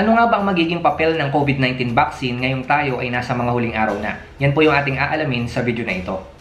Ano nga ba ang magiging papel ng COVID-19 vaccine ngayong tayo ay nasa mga huling araw na? Yan po yung ating aalamin sa video na ito.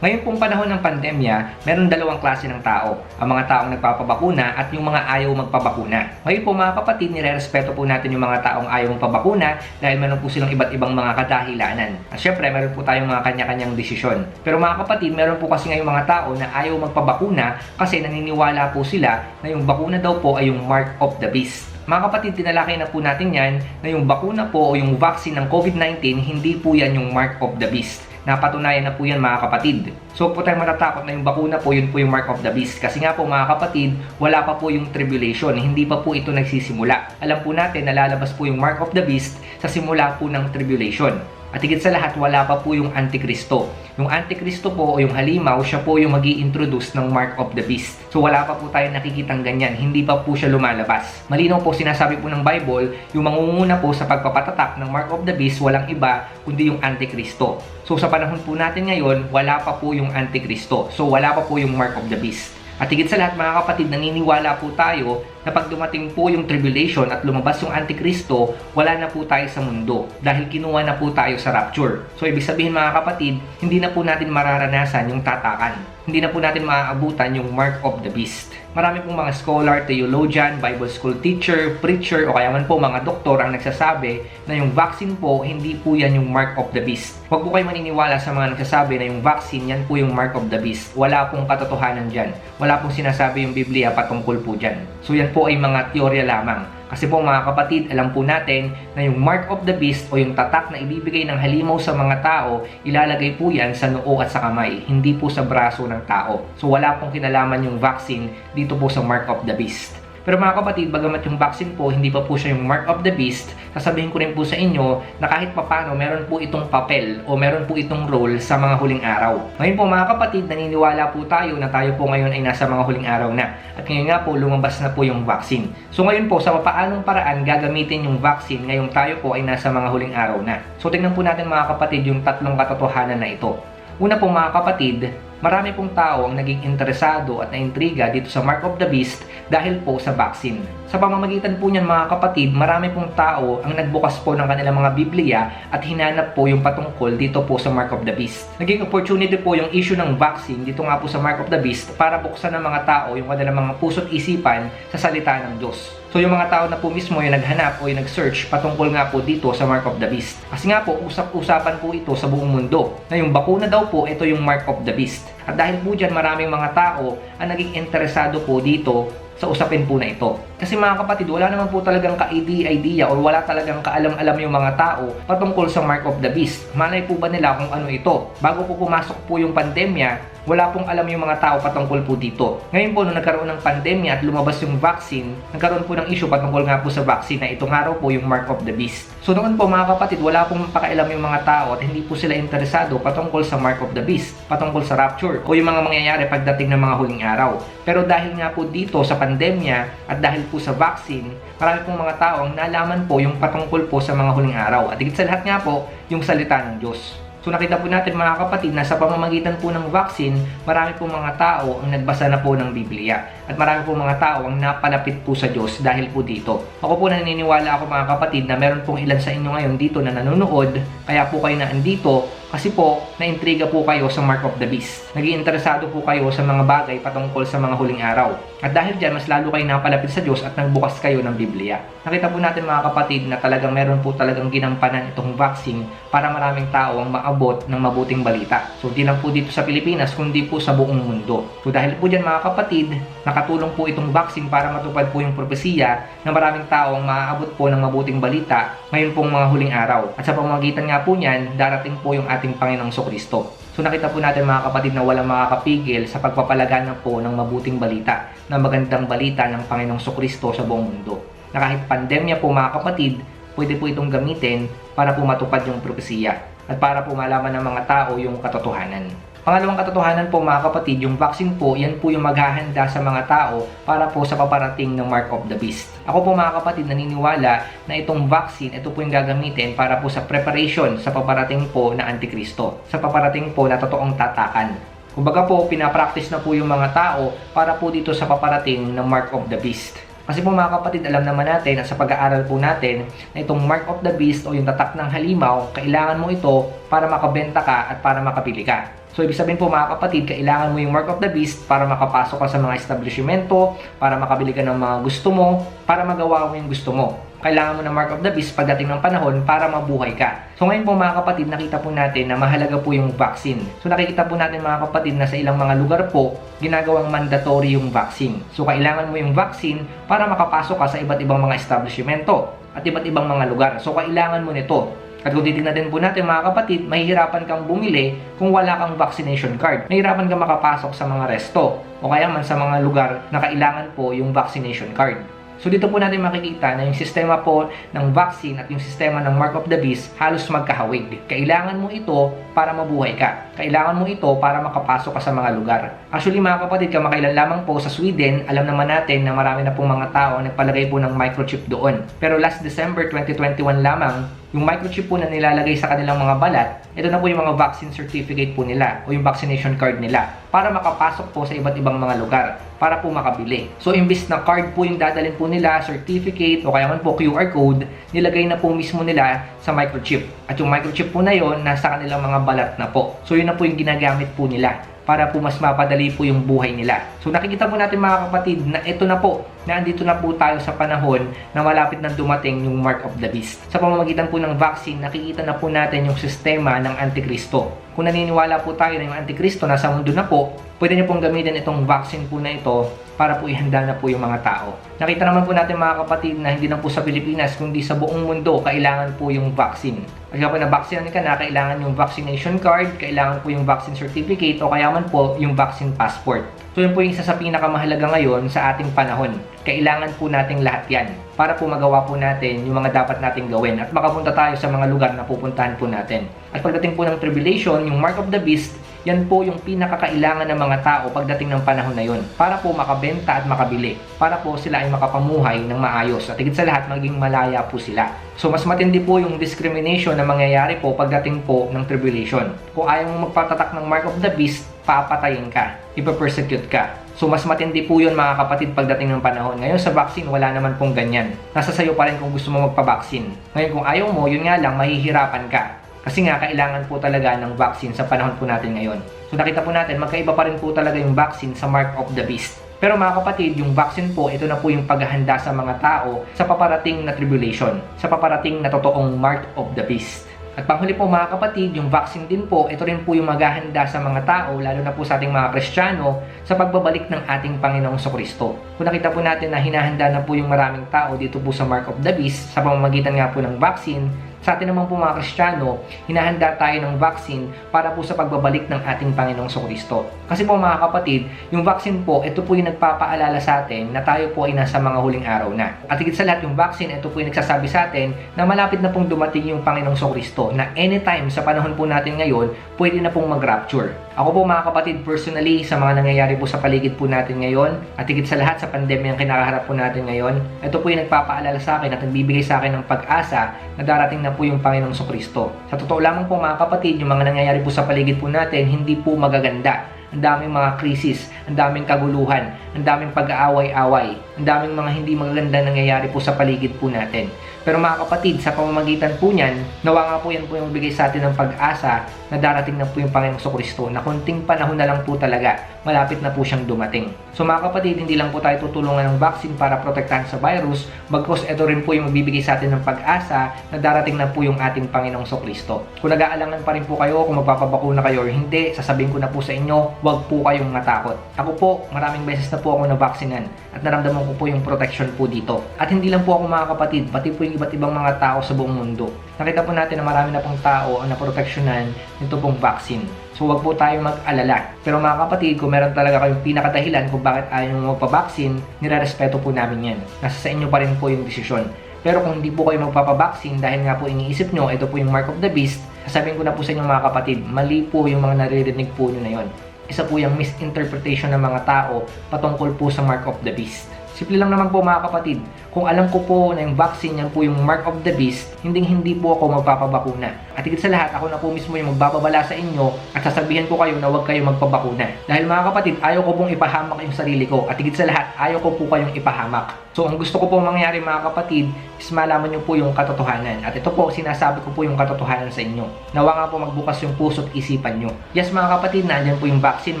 Ngayon pong panahon ng pandemya, meron dalawang klase ng tao. Ang mga taong nagpapabakuna at yung mga ayaw magpabakuna. Ngayon po mga kapatid, nire-respeto po natin yung mga taong ayaw magpabakuna dahil meron po silang iba't ibang mga kadahilanan. At syempre, meron po tayong mga kanya-kanyang desisyon. Pero mga kapatid, meron po kasi ngayong mga tao na ayaw magpabakuna kasi naniniwala po sila na yung bakuna daw po ay yung mark of the beast. Mga kapatid, tinalakay na po natin yan na yung bakuna po o yung vaccine ng COVID-19, hindi po yan yung mark of the beast. Napatunayan na po yan mga kapatid. So po tayong matatakot na yung bakuna po, yun po yung mark of the beast. Kasi nga po mga kapatid, wala pa po yung tribulation. Hindi pa po ito nagsisimula. Alam po natin, nalalabas po yung mark of the beast sa simula po ng tribulation. At higit sa lahat, wala pa po yung Antikristo. Yung Antikristo po o yung halimaw, siya po yung mag introduce ng Mark of the Beast. So wala pa po tayo nakikitang ganyan, hindi pa po siya lumalabas. Malinaw po sinasabi po ng Bible, yung mangunguna po sa pagpapatatak ng Mark of the Beast, walang iba kundi yung Antikristo. So sa panahon po natin ngayon, wala pa po yung Antikristo. So wala pa po yung Mark of the Beast. At higit sa lahat mga kapatid, naniniwala po tayo na pag dumating po yung tribulation at lumabas yung Antikristo, wala na po tayo sa mundo dahil kinuha na po tayo sa rapture. So ibig sabihin mga kapatid, hindi na po natin mararanasan yung tatakan. Hindi na po natin maaabutan yung mark of the beast. Marami pong mga scholar, theologian, Bible school teacher, preacher o kaya man po mga doktor ang nagsasabi na yung vaccine po, hindi po yan yung mark of the beast. Huwag po kayo maniniwala sa mga nagsasabi na yung vaccine, yan po yung mark of the beast. Wala pong katotohanan dyan. Wala pong sinasabi yung Biblia patungkol po dyan. So yan po ay mga teorya lamang. Kasi po mga kapatid, alam po natin na yung mark of the beast o yung tatak na ibibigay ng halimaw sa mga tao, ilalagay po yan sa noo at sa kamay, hindi po sa braso ng tao. So wala pong kinalaman yung vaccine dito po sa mark of the beast. Pero mga kapatid, bagamat yung vaccine po, hindi pa po siya yung mark of the beast, sasabihin ko rin po sa inyo na kahit papano meron po itong papel o meron po itong role sa mga huling araw. Ngayon po mga kapatid, naniniwala po tayo na tayo po ngayon ay nasa mga huling araw na. At ngayon nga po, lumabas na po yung vaccine. So ngayon po, sa paanong paraan gagamitin yung vaccine ngayong tayo po ay nasa mga huling araw na. So tingnan po natin mga kapatid yung tatlong katotohanan na ito. Una po mga kapatid, marami pong tao ang naging interesado at naintriga dito sa Mark of the Beast dahil po sa vaccine. Sa pamamagitan po niyan mga kapatid, marami pong tao ang nagbukas po ng kanilang mga Biblia at hinanap po yung patungkol dito po sa Mark of the Beast. Naging opportunity po yung issue ng vaccine dito nga po sa Mark of the Beast para buksan ng mga tao yung kanilang mga puso't isipan sa salita ng Diyos. So yung mga tao na po mismo yung naghanap o yung nag-search patungkol nga po dito sa Mark of the Beast. Kasi nga po, usap-usapan po ito sa buong mundo na yung bakuna daw po, ito yung Mark of the Beast. At dahil po dyan maraming mga tao ang naging interesado po dito sa usapin po na ito. Kasi mga kapatid, wala naman po talagang ka-idea or wala talagang kaalam-alam yung mga tao patungkol sa Mark of the Beast. Malay po ba nila kung ano ito? Bago po pumasok po yung pandemya, wala pong alam yung mga tao patungkol po dito. Ngayon po, nung nagkaroon ng pandemya at lumabas yung vaccine, nagkaroon po ng issue patungkol nga po sa vaccine na itong araw po yung Mark of the Beast. So noon po mga kapatid, wala pong pakailam yung mga tao at hindi po sila interesado patungkol sa Mark of the Beast, patungkol sa rapture o yung mga mangyayari pagdating ng mga huling araw. Pero dahil nga po dito sa pandemya at dahil po sa vaccine, marami pong mga tao ang nalaman po yung patungkol po sa mga huling araw. At higit sa lahat nga po, yung salita ng Diyos. So nakita po natin mga kapatid na sa pamamagitan po ng vaccine, marami po mga tao ang nagbasa na po ng Biblia. At marami po mga tao ang napalapit po sa Diyos dahil po dito. Ako po naniniwala ako mga kapatid na meron pong ilan sa inyo ngayon dito na nanonood, kaya po kayo na andito kasi po, naintriga po kayo sa Mark of the Beast. Naging interesado po kayo sa mga bagay patungkol sa mga huling araw. At dahil dyan, mas lalo kayo napalapit sa Diyos at nagbukas kayo ng Biblia. Nakita po natin mga kapatid na talagang meron po talagang ginampanan itong vaccine para maraming tao ang maabot ng mabuting balita. So, di lang po dito sa Pilipinas, kundi po sa buong mundo. So, dahil po dyan mga kapatid, nakatulong po itong vaccine para matupad po yung propesiya na maraming tao ang maaabot po ng mabuting balita ngayon pong mga huling araw. At sa pamamagitan nga po niyan, darating po yung ating Panginoong Kristo. So nakita po natin mga kapatid na walang makakapigil sa pagpapalaganap po ng mabuting balita, na magandang balita ng Panginoong Kristo sa buong mundo. Na kahit pandemya po mga kapatid, pwede po itong gamitin para po matupad yung propesiya at para po malaman ng mga tao yung katotohanan. Pangalawang katotohanan po mga kapatid, yung vaccine po, yan po yung maghahanda sa mga tao para po sa paparating ng Mark of the Beast. Ako po mga kapatid, naniniwala na itong vaccine, ito po yung gagamitin para po sa preparation sa paparating po na Antikristo. Sa paparating po na totoong tatakan. Kumbaga po, pinapractice na po yung mga tao para po dito sa paparating ng Mark of the Beast. Kasi po mga kapatid, alam naman natin at sa pag-aaral po natin na itong Mark of the Beast o yung tatak ng halimaw, kailangan mo ito para makabenta ka at para makabili ka. So, ibig sabihin po mga kapatid, kailangan mo yung Mark of the Beast para makapasok ka sa mga establishmento, para makabili ka ng mga gusto mo, para magawa mo yung gusto mo. Kailangan mo ng Mark of the Beast pagdating ng panahon para mabuhay ka. So ngayon po mga kapatid, nakita po natin na mahalaga po yung vaccine. So nakikita po natin mga kapatid na sa ilang mga lugar po, ginagawang mandatory yung vaccine. So kailangan mo yung vaccine para makapasok ka sa iba't ibang mga establishmento at iba't ibang mga lugar. So kailangan mo nito. At kung titignan din po natin mga kapatid, mahihirapan kang bumili kung wala kang vaccination card. Mahihirapan kang makapasok sa mga resto o kaya man sa mga lugar na kailangan po yung vaccination card. So dito po natin makikita na yung sistema po ng vaccine at yung sistema ng Mark of the Beast halos magkahawig. Kailangan mo ito para mabuhay ka. Kailangan mo ito para makapasok ka sa mga lugar. Actually mga kapatid, kamakailan lamang po sa Sweden, alam naman natin na marami na pong mga tao nagpalagay po ng microchip doon. Pero last December 2021 lamang, yung microchip po na nilalagay sa kanilang mga balat, ito na po yung mga vaccine certificate po nila o yung vaccination card nila para makapasok po sa iba't ibang mga lugar para po makabili. So imbis na card po yung dadalhin po nila, certificate o kaya man po QR code, nilagay na po mismo nila sa microchip. At yung microchip po na yon nasa kanilang mga balat na po. So yun na po yung ginagamit po nila para po mas mapadali po yung buhay nila. So nakikita po natin mga kapatid na ito na po, na andito na po tayo sa panahon na malapit na dumating yung Mark of the Beast. Sa pamamagitan po ng vaccine, nakikita na po natin yung sistema ng Antikristo. Kung naniniwala po tayo na yung Antikristo nasa mundo na po, pwede niyo pong gamitin itong vaccine po na ito para po ihanda na po yung mga tao. Nakita naman po natin mga kapatid na hindi lang po sa Pilipinas, kundi sa buong mundo, kailangan po yung vaccine. At kapag na-vaccine ka na, kailangan yung vaccination card, kailangan po yung vaccine certificate, o kaya man po yung vaccine passport. So yun po yung isa sa pinakamahalaga ngayon sa ating panahon. Kailangan po nating lahat yan para po magawa po natin yung mga dapat nating gawin at makapunta tayo sa mga lugar na pupuntahan po natin. At pagdating po ng tribulation, yung mark of the beast, yan po yung pinakakailangan ng mga tao pagdating ng panahon na yun para po makabenta at makabili, para po sila ay makapamuhay ng maayos at higit sa lahat maging malaya po sila. So mas matindi po yung discrimination na mangyayari po pagdating po ng tribulation. Kung ayaw mong magpatatak ng mark of the beast, papatayin ka, ipapersecute ka. So mas matindi po yun mga kapatid pagdating ng panahon. Ngayon sa vaccine, wala naman pong ganyan. Nasa sayo pa rin kung gusto mo magpa-vaccine. Ngayon kung ayaw mo, yun nga lang, mahihirapan ka. Kasi nga, kailangan po talaga ng vaccine sa panahon po natin ngayon. So nakita po natin, magkaiba pa rin po talaga yung vaccine sa Mark of the Beast. Pero mga kapatid, yung vaccine po, ito na po yung paghahanda sa mga tao sa paparating na tribulation, sa paparating na totoong Mark of the Beast. At panghuli po mga kapatid, yung vaccine din po, ito rin po yung maghahanda sa mga tao, lalo na po sa ating mga Kristiyano, sa pagbabalik ng ating Panginoong Kristo. Kung nakita po natin na hinahanda na po yung maraming tao dito po sa Mark of the Beast, sa pamamagitan nga po ng vaccine, sa atin naman po mga Kristiyano, hinahanda tayo ng vaccine para po sa pagbabalik ng ating Panginoong Kristo. Kasi po mga kapatid, yung vaccine po, ito po yung nagpapaalala sa atin na tayo po ay nasa mga huling araw na. At higit sa lahat, yung vaccine, ito po yung nagsasabi sa atin na malapit na pong dumating yung Panginoong Kristo na anytime sa panahon po natin ngayon, pwede na pong mag-rapture. Ako po mga kapatid, personally, sa mga nangyayari po sa paligid po natin ngayon, at higit sa lahat sa pandemya ang kinakaharap po natin ngayon, ito po yung nagpapaalala sa akin at nagbibigay sa akin ng pag-asa na darating na po yung Panginoong Kristo. Sa totoo lamang po mga kapatid, yung mga nangyayari po sa paligid po natin, hindi po magaganda. Ang daming mga krisis, ang daming kaguluhan, ang daming pag-aaway-away, ang daming mga hindi magaganda nangyayari po sa paligid po natin. Pero mga kapatid, sa pamamagitan po niyan, nawa nga po yan po yung bigay sa atin ng pag-asa na darating na po yung Panginoong Kristo na kunting panahon na lang po talaga, malapit na po siyang dumating. So mga kapatid, hindi lang po tayo tutulungan ng vaccine para protektahan sa virus, bagkos ito rin po yung magbibigay sa atin ng pag-asa na darating na po yung ating Panginoong Kristo. Kung nag-aalangan pa rin po kayo kung magpapabakuna kayo or hindi, sasabihin ko na po sa inyo, huwag po kayong matakot. Ako po, maraming beses na po ako nabaksinan at naramdaman ko po yung protection po dito. At hindi lang po ako mga kapatid, pati po yung iba't ibang mga tao sa buong mundo. Nakita po natin na marami na pong tao ang naproteksyonan nito pong vaccine. So wag po tayo mag-alala. Pero mga kapatid, kung meron talaga kayong pinakadahilan kung bakit ayaw nyo magpa-vaccine, nire-respeto po namin yan. Nasa sa inyo pa rin po yung desisyon. Pero kung hindi po kayo magpapabaksin dahil nga po iniisip nyo, ito po yung mark of the beast, sasabihin ko na po sa inyo mga kapatid, mali po yung mga naririnig po nyo na yon. Isa po yung misinterpretation ng mga tao patungkol po sa mark of the beast. Simple lang naman po mga kapatid, kung alam ko po na yung vaccine yan po yung mark of the beast, hindi hindi po ako magpapabakuna. At higit sa lahat, ako na po mismo yung magbababala sa inyo at sasabihan ko kayo na huwag kayo magpabakuna. Dahil mga kapatid, ayaw ko pong ipahamak yung sarili ko. At higit sa lahat, ayaw ko po kayong ipahamak. So, ang gusto ko po mangyari mga kapatid is malaman nyo po yung katotohanan. At ito po, sinasabi ko po yung katotohanan sa inyo. Nawa nga po magbukas yung puso at isipan nyo. Yes mga kapatid, nandyan po yung vaccine,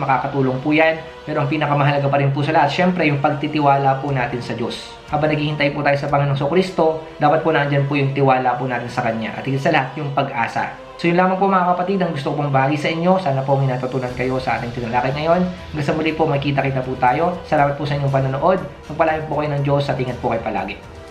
makakatulong po yan. Pero ang pinakamahalaga pa rin po sa lahat, syempre yung pagtitiwala po natin sa Diyos. Habang naghihintay po tayo sa Panginoong So Kristo, dapat po nandyan po yung tiwala po natin sa Kanya. At higit sa lahat, yung pag-asa. So yun lamang po mga kapatid ang gusto kong bahagi sa inyo. Sana po may natutunan kayo sa ating tinalakay ngayon. Hanggang sa muli po, magkita-kita po tayo. Salamat po sa inyong panonood. Magpalain po kayo ng Diyos at ingat po kayo palagi.